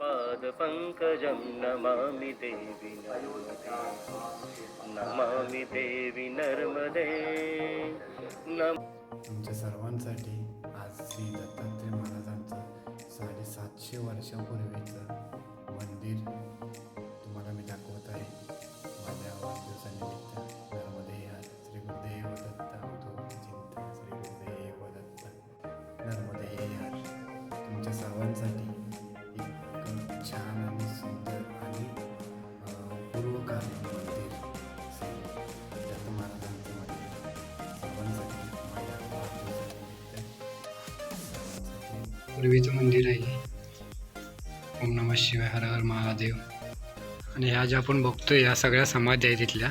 पादपङ्कजं नमामि देवि नर्मदे। नमामि देवि नर्मदे। नम तुमच्या सर्वांसाठी आज श्री दत्तात्रय महाराजांचं साडेसातशे वर्षापूर्वीचं मंदिर तुम्हाला मी दाखवत आहे. माझ्या वाढदिवसानिमित्त नर्मदे या श्री गुरुदेव दत्त तो चिंता श्री गुरुदेव दत्त. नर्मदे तुमच्या सर्वांसाठी पूर्वीचं मंदिर आहे. ओम नमः शिवाय हर हर महादेव. आणि ह्या ज्या आपण बघतोय ह्या सगळ्या समाधी आहेत तिथल्या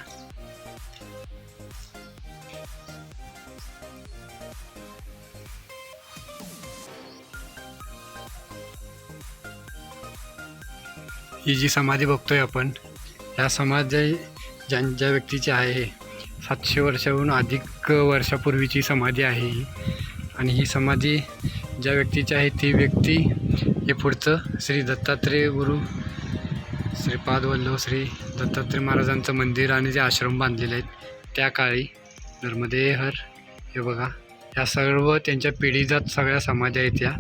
ही जी समाधी बघतोय आपण ह्या समाधी ज्या ज्या व्यक्तीची आहे सातशे वर्षाहून अधिक वर्षापूर्वीची समाधी आहे ही. आणि ही समाधी ज्या व्यक्तीची आहे ती व्यक्ती हे पुढचं श्री दत्तात्रेय गुरु श्रीपाद वल्लभ श्री दत्तात्रय महाराजांचं मंदिर आणि जे आश्रम बांधलेले आहेत त्या काळी नर्मदे हर हे बघा ह्या सर्व त्यांच्या पिढीजात सगळ्या समाधी आहेत या.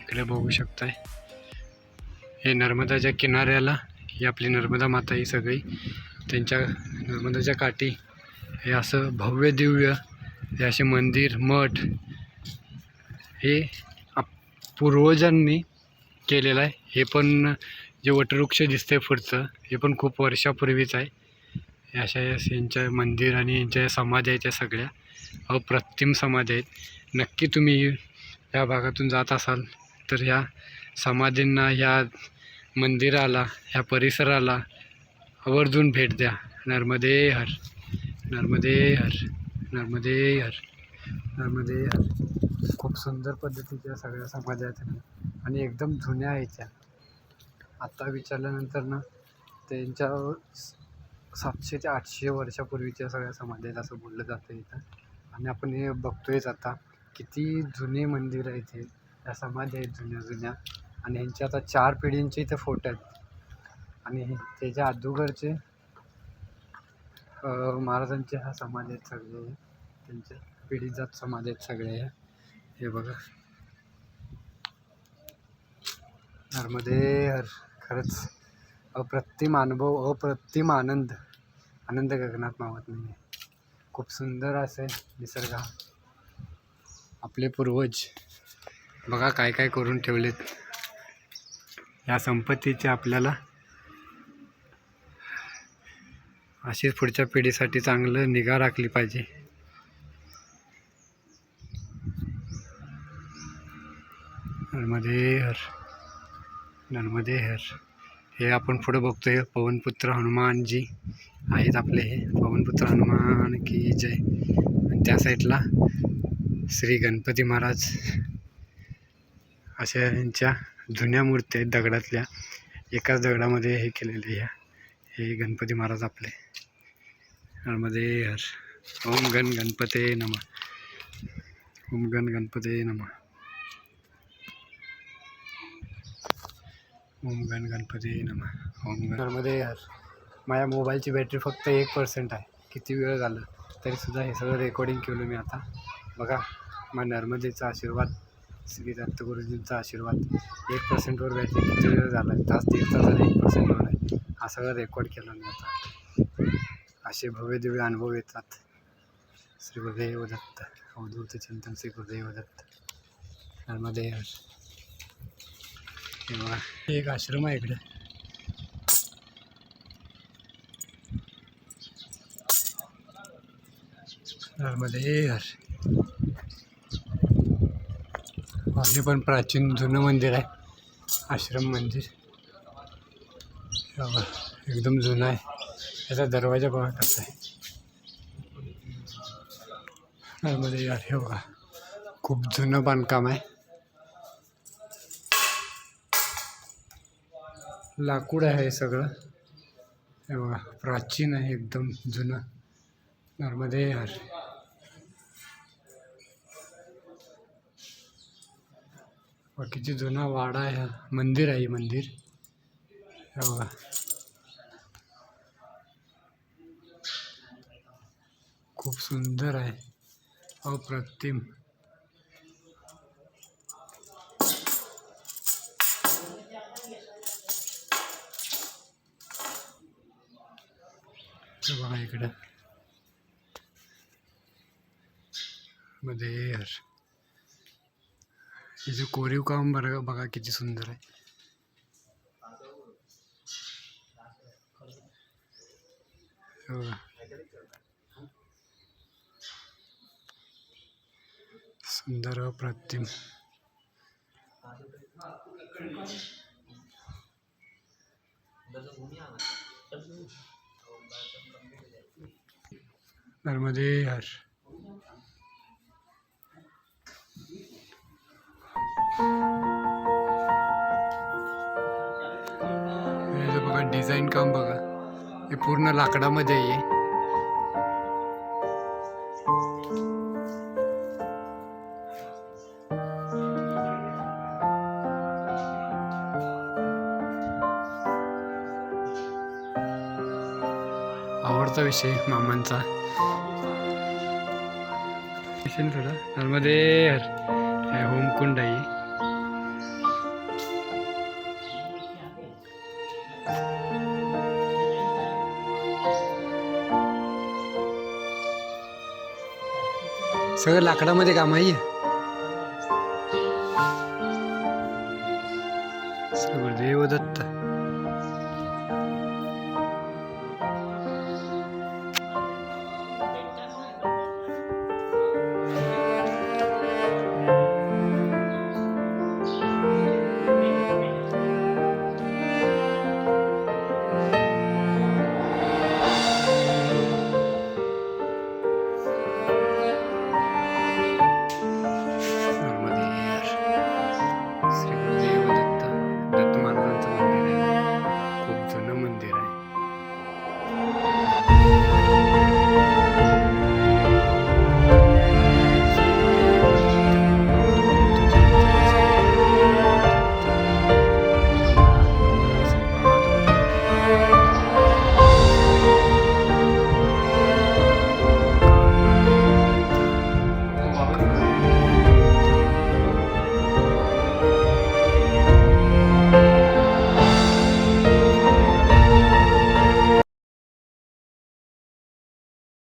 इकडे बघू शकताय. हे नर्मदाच्या किनाऱ्याला ही आपली नर्मदा माता ही सगळी त्यांच्या नर्मदाच्या काठी हे असं भव्य दिव्य हे असे मंदिर मठ हे आप पूर्वजांनी केलेलं आहे. हे पण जे वटवृक्ष दिसतंय पुढचं हे पण खूप वर्षापूर्वीच आहे. अशा या यांच्या मंदिर आणि यांच्या या समाधी आहेत त्या सगळ्या. अप्रतिम समाधी आहेत. नक्की तुम्ही या भागातून जात असाल तर ह्या समाधींना ह्या मंदिराला ह्या परिसराला आवर्जून भेट द्या. नर्मदे हर नर्मदे हर. नर्मदे हर नर्मदे हर खूप सुंदर पद्धतीच्या सगळ्या समाधी आणि एकदम जुन्या आहेत त्या. आत्ता विचारल्यानंतर ना त्यांच्या सातशे ते आठशे वर्षापूर्वीच्या सगळ्या समाधी आहेत असं बोललं जातं इथं. आणि आपण हे बघतोयच आता किती जुने मंदिर आहेत हे. त्या समाधी आहेत जुन्या जुन्या. आणि ह्यांचे आता चार पिढींचे इथे फोटो आहेत. आणि त्याच्या अगोदरचे महाराजांचे ह्या समाज आहेत सगळे. त्यांचे पिढीजात समाज आहेत सगळे. हे बघा. नर्मदे हर खरंच अप्रतिम अनुभव अप्रतिम आनंद. आनंद गगनात मावत नाही खूप सुंदर असे निसर्ग हा. आपले पूर्वज. बघा काय काय करून ठेवलेत. या संपत्तीचे आपल्याला अशीच पुढच्या पिढीसाठी चांगलं निगा राखली पाहिजे. नर्मदे हर नर्मदे हर. हे आपण पुढं बघतोय. पवनपुत्र हनुमानजी आहेत आपले हे. पवनपुत्र हनुमान की जय. आणि त्या साईडला श्री गणपती महाराज अशा यांच्या जुन्या मूर्ती आहेत दगडातल्या. एकाच दगडामध्ये हे केलेले ह्या हे गणपती महाराज आपले. नर्मदे हर. ओम गण गणपते नम. ओम गण गणपते नम. ओम गण गणपती नम. ओम गण नर्मदे हर. माझ्या मोबाईलची बॅटरी फक्त एक पर्सेंट आहे. किती वेळ झालं तरीसुद्धा हे सगळं रेकॉर्डिंग केलं मी आता. बघा मग नर्मदेचा आशीर्वाद श्री दत्त गुरुजींचा आशीर्वाद. एक पर्सेंटवर बॅटरी किती वेळ झाला? आहे तास दीड तासाला एक पर्सेंटवर आहे. हा सगळं रेकॉर्ड केला मी आता. असे भव्य दिव्य अनुभव येतात. श्री गुरुदेव दत्त. अवधूत चिंतन श्री गुरुदेव दत्त. नर्मदेव. हर हे एक आश्रम आहे इकडे. नर्मदे हे पण प्राचीन जुनं मंदिर आहे. आश्रम मंदिर. एकदम जुनं आहे. त्याचा दरवाजा बघा कसा आहे. नर्मदे यार हे बघा. खूप जुनं बांधकाम आहे. लाकूड आहे हे सगळं. हे बघा प्राचीन आहे एकदम जुनं. नर्मदे यार. बाकीची जुना वाडा आहे मंदिर आहे मंदिर. हे बघा. खूप सुंदर आहे. अप्रतिम. बघा इकडं. मध्ये यार. कोरीव काम बरं बघा किती सुंदर आहे. बघा. सुंदर अप्रतिम. नर्मदे हर हे बघा डिझाईन काम बघा हे पूर्ण लाकडामध्ये आहे. आवडता विषय मामांचा. विषय थोडा. नर्मदे होमकुंड आहे सगळं लाकडामध्ये काम आहे?